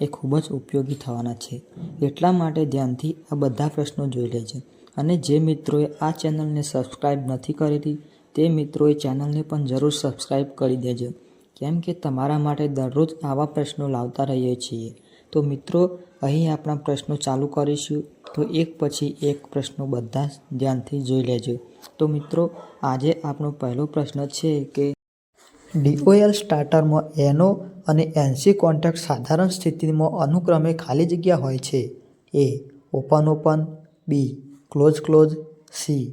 એ ખૂબ જ ઉપયોગી થવાના છે. એટલા માટે ધ્યાનથી આ બધા પ્રશ્નો જોઈ લેજો. અને જે મિત્રોએ આ ચેનલને સબસ્ક્રાઈબ નથી કરેલી, તે મિત્રોએ ચેનલને પણ જરૂર સબસ્ક્રાઈબ કરી દેજો. કેમ કે તમારા માટે દરરોજ આવા પ્રશ્નો લાવતા રહીએ છીએ. તો મિત્રો, અહીં આપણા પ્રશ્નો ચાલુ કરીશું. તો એક પછી એક પ્રશ્નો બધા ધ્યાનથી જોઈ લેજો. તો મિત્રો, આજે આપણો પહેલો પ્રશ્ન છે કે ડીઓએલ સ્ટાર્ટરમાં એનો અને એનસી કોન્ટેક્ટ સાધારણ સ્થિતિમાં અનુક્રમે ખાલી જગ્યા હોય છે. A, open open. B, close close. C,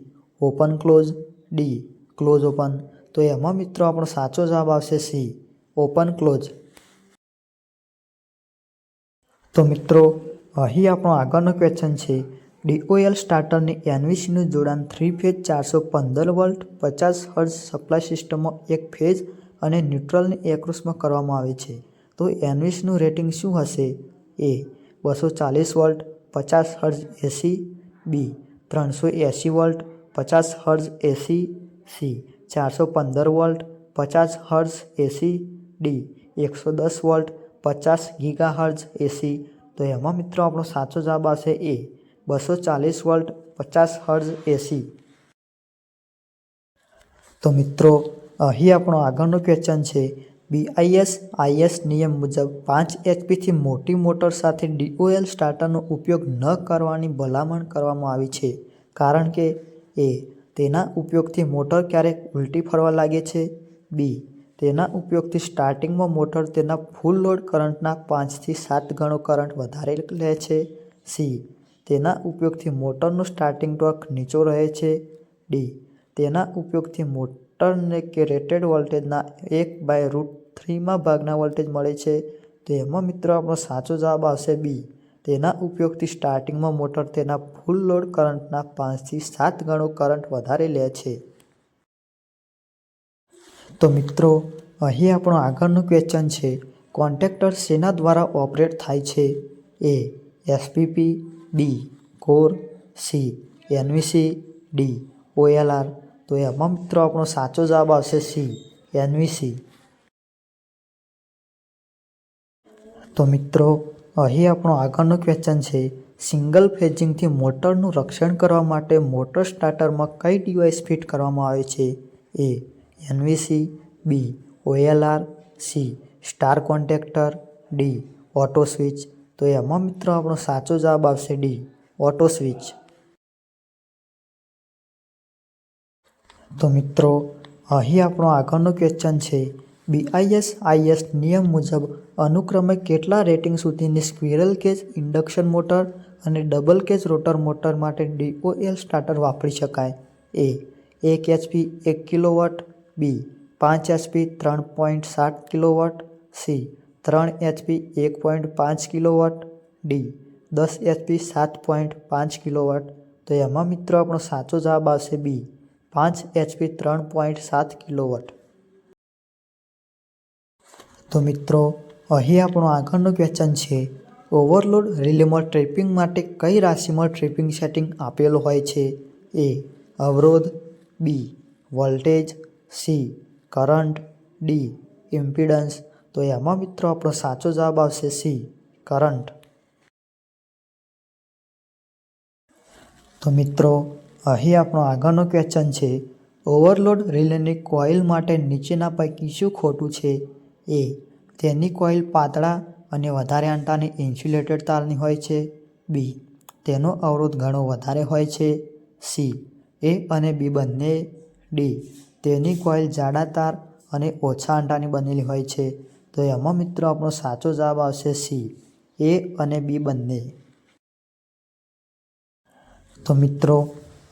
open, close. D, close, open. તો એમાં મિત્રો આપણો સાચો જવાબ આવશે સી, ઓપન, ક્લોઝ. તો મિત્રો, અહીં આપણો આગળનો ક્વેશ્ચન છે. ડીઓએલ સ્ટાર્ટરની એનવીસીનું જોડાણ થ્રી ફેઝ ચારસો પંદર વોલ્ટ, પચાસ હર્ઝ સપ્લાય સિસ્ટમમાં એક ફેઝ અને ન્યુટ્રલની એક્રોસમાં કરવામાં આવે છે. તો એનવીસીનું રેટિંગ શું હશે? એ, બસો ચાલીસ વોલ્ટ, પચાસ હર્ઝ એસી, બી, ત્રણસો એંસી વોલ્ટ, પચાસ હર્ઝ એસી, સી, ચારસો પંદર વોલ્ટ, પચાસ હર્ઝ એસી, ડી, એકસો દસ વોલ્ટ, પચાસ ગીગા હર્ઝ એસી. તો એમાં મિત્રો આપણો સાચો જવાબ આવશે એ, બસો ચાલીસ વોલ્ટ, પચાસ હર્ઝ એસી. તો મિત્રો અહીં આપણો આગળનો ક્વેશ્ચન છે. બીઆઈએસ આઈએસ નિયમ મુજબ પાંચ એચપીથી મોટી મોટર સાથે ડીઓએલ સ્ટાર્ટરનો ઉપયોગ ન કરવાની ભલામણ કરવામાં આવી છે. કારણ કે એ તેના ઉપયોગથી મોટર ક્યારેક ઉલટી ફરવા લાગે છે. બી તેના ઉપયોગથી સ્ટાર્ટિંગમાં મોટર તેના ફૂલ લોડ કરંટના પાંચથી સાત ગણો કરંટ વધારે લે છે. સી તેના ઉપયોગથી મોટરનું સ્ટાર્ટિંગ ટોર્ક નીચો રહે છે. ડી તેના ઉપયોગથી મોટરને કે રેટેડ વોલ્ટેજના એક બાય રૂટ થ્રીમાં ભાગના વોલ્ટેજ મળે છે. તો એમાં મિત્રો આપણો સાચો જવાબ આવશે બી તેના ઉપયોગથી સ્ટાર્ટિંગમાં મોટર તેના ફૂલ લોડ કરંટના પાંચથી સાત ગણો કરંટ વધારે લે છે. તો મિત્રો, અહીં આપણો આગળનું ક્વેશ્ચન છે કોન્ટ્રેક્ટર શેના દ્વારા ઓપરેટ થાય છે? A SPP B core C NVC D OLR તો એમાં મિત્રો આપણો સાચો જવાબ આવશે સી, એનવી સી. તો મિત્રો, અહીં આપણો આગળનો ક્વેશ્ચન છે સિંગલ ફેજિંગથી મોટરનું રક્ષણ કરવા માટે મોટર સ્ટાર્ટરમાં કઈ ડિવાઇસ ફિટ કરવામાં આવે છે? A NVC B OLR C star contactor D auto switch તો એમાં મિત્રો આપણો સાચો જવાબ આવશે ડી ઓટો સ્વિચ તો મિત્રો, અહીં આપણો આગળનો ક્વેશ્ચન છે. બીઆઈએસ આઈએસ નિયમ મુજબ અનુક્રમે કેટલા રેટિંગ સુધીની સ્ક્વિરલ કેજ ઇન્ડક્શન મોટર અને ડબલ કેજ રોટર મોટર માટે ડીઓએલ સ્ટાર્ટર વાપરી શકાય? એ એક એચપી એક કિલોવોટ બી પાંચ એચપી ત્રણ પોઈન્ટ સાત કિલોવોટ સી ત્રણ એચપી એક પોઈન્ટ પાંચ કિલોવોટ ડી દસ એચપી સાત પોઈન્ટ પાંચ કિલોવોટ તો એમાં મિત્રો આપણો સાચો જવાબ આવશે બી પાંચ એચપી ત્રણ પોઈન્ટ સાત કિલોવોટ. તો મિત્રો, અહીં આપણું આગળનું ક્વેશ્ચન છે ઓવરલોડ રિલેમાં ટ્રેપિંગ માટે કઈ રાશિમાં ટ્રેપિંગ સેટિંગ આપેલું હોય છે? એ, અવરોધ, B voltage C current D impedance તો એમાં મિત્રો આપણો સાચો જવાબ આવશે સી કરંટ તો મિત્રો અહીં આપણો આગળનો ક્વેશ્ચન છે ઓવરલોડ રિલેની કોઇલ માટે નીચેના પૈકી શું ખોટું છે? એ તેની કોઇલ પાતળા અને વધારે આંટાની ઇન્સ્યુલેટેડ તારની હોય છે. બી તેનો અવરોધ ઘણો વધારે હોય છે. સી એ અને બી બંને. ડી તેની કોઇલ જાડા તાર અને ઓછા આંટાની બનેલી હોય છે. તો એમાં મિત્રો આપણો સાચો જવાબ આવશે સી એ અને બી બંને. તો મિત્રો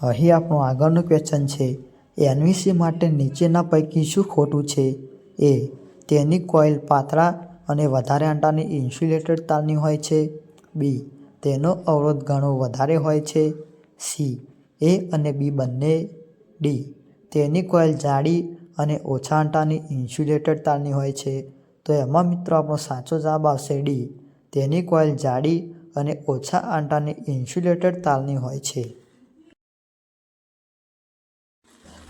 અહીં આપણો આગળનો ક્વેશ્ચન છે એનવીસી માટે નીચેના પૈકી શું ખોટું છે? એ, તેની કોઇલ પાતળા અને વધારે આંટાની ઇન્સ્યુલેટેડ તારની હોય છે. બી, તેનો અવરોધ ઘણો વધારે હોય છે. સી, એ અને બી બંને. ડી, તેની કોઇલ જાડી અને ઓછા આંટાની ઇન્સ્યુલેટેડ તારની હોય છે. તો એમાં મિત્રો આપણો સાચો જવાબ આવશે ડી. તેની કોઇલ જાડી અને ઓછા આંટાની ઇન્સ્યુલેટેડ તારની હોય છે.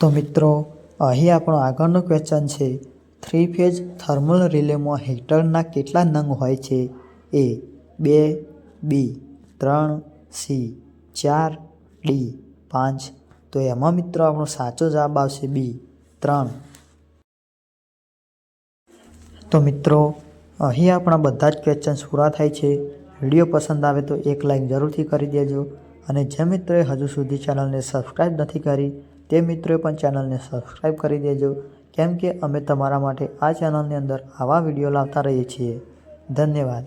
તો મિત્રો, અહીં આપણો આગળનો ક્વેશ્ચન છે થ્રી ફેઝ થર્મલ રિલેમાં હીટરના કેટલા નંગ હોય છે? એ બે બી ત્રણ સી ચાર ડી પાંચ. તો એમાં મિત્રો આપણો સાચો જવાબ આવશે બી ત્રણ. તો મિત્રો, અહીં આપણા બધા જ ક્વેશ્ચન્સ પૂરા થાય છે. વીડિયો પસંદ આવે તો એક લાઈક જરૂરથી કરી દેજો. અને જે મિત્રોએ હજુ સુધી ચેનલને સબસ્ક્રાઈબ નથી કરી તે મિત્રોએ પણ ચેનલને સબસ્ક્રાઈબ કરી દેજો, કેમ કે અમે તમારા માટે આ ચેનલની અંદર આવા વીડિયો લાવતા રહીએ છીએ. ધન્યવાદ.